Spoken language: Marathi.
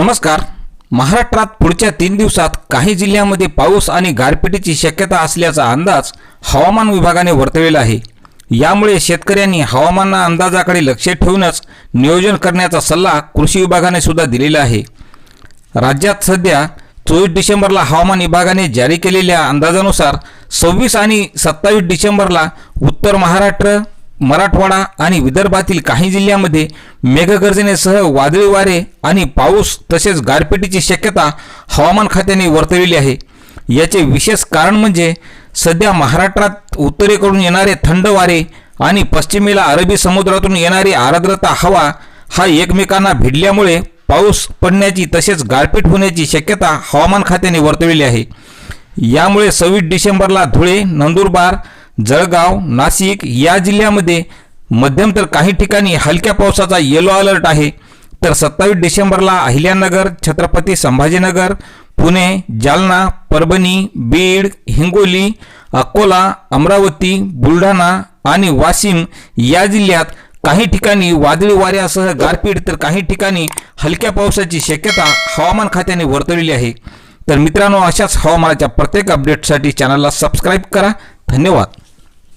नमस्कार. महाराष्ट्रात पुढच्या तीन दिवसात काही जिल्ह्यांमध्ये पाऊस आणि गारपिटीची शक्यता असल्याचा अंदाज हवामान विभागाने वर्तवलेला आहे. यामुळे शेतकऱ्यांनी हवामान अंदाजाकडे लक्ष ठेवूनच नियोजन करण्याचा सल्ला कृषी विभागाने सुद्धा दिलेला आहे. राज्यात सध्या चोवीस डिसेंबरला हवामान विभागाने जारी केलेल्या अंदाजानुसार सव्वीस आणि सत्तावीस डिसेंबरला उत्तर महाराष्ट्र मराठवाडा आणि विदर्भातील काही जिल्ह्यांमध्ये मेघगर्जनेसह वादळी वारे आणि पाऊस तसेच गारपिटीची शक्यता हवामान खात्याने वर्तविली आहे. याचे विशेष कारण म्हणजे सध्या महाराष्ट्रात उत्तरेकडून येणारे थंड वारे आणि पश्चिमेला अरबी समुद्रातून येणारी आर्द्रता हवा हा एकमेकांना भिडल्यामुळे पाऊस पडण्याची तसेच गारपीट होण्याची शक्यता हवामान खात्याने वर्तविली आहे. यामुळे सव्वीस डिसेंबरला धुळे नंदुरबार जळगाव नाशिक या जिल्ह्यामध्ये मध्यम तर काही ठिकाणी हलक्या पावसाचा येलो अलर्ट आहे. तर सत्तावीस डिसेंबरला अहिल्यानगर छत्रपती संभाजीनगर पुणे जालना परभणी बीड हिंगोली अकोला अमरावती बुलढाणा आणि वाशिम या जिल्ह्यात काही ठिकाणी वादळी वाऱ्यासह गारपीट तर काही ठिकाणी हलक्या पावसाची शक्यता हवामान खात्याने वर्तवलेली आहे. तर मित्रांनो अशाच हवामानाच्या प्रत्येक अपडेटसाठी चॅनलला सबस्क्राईब करा. धन्यवाद.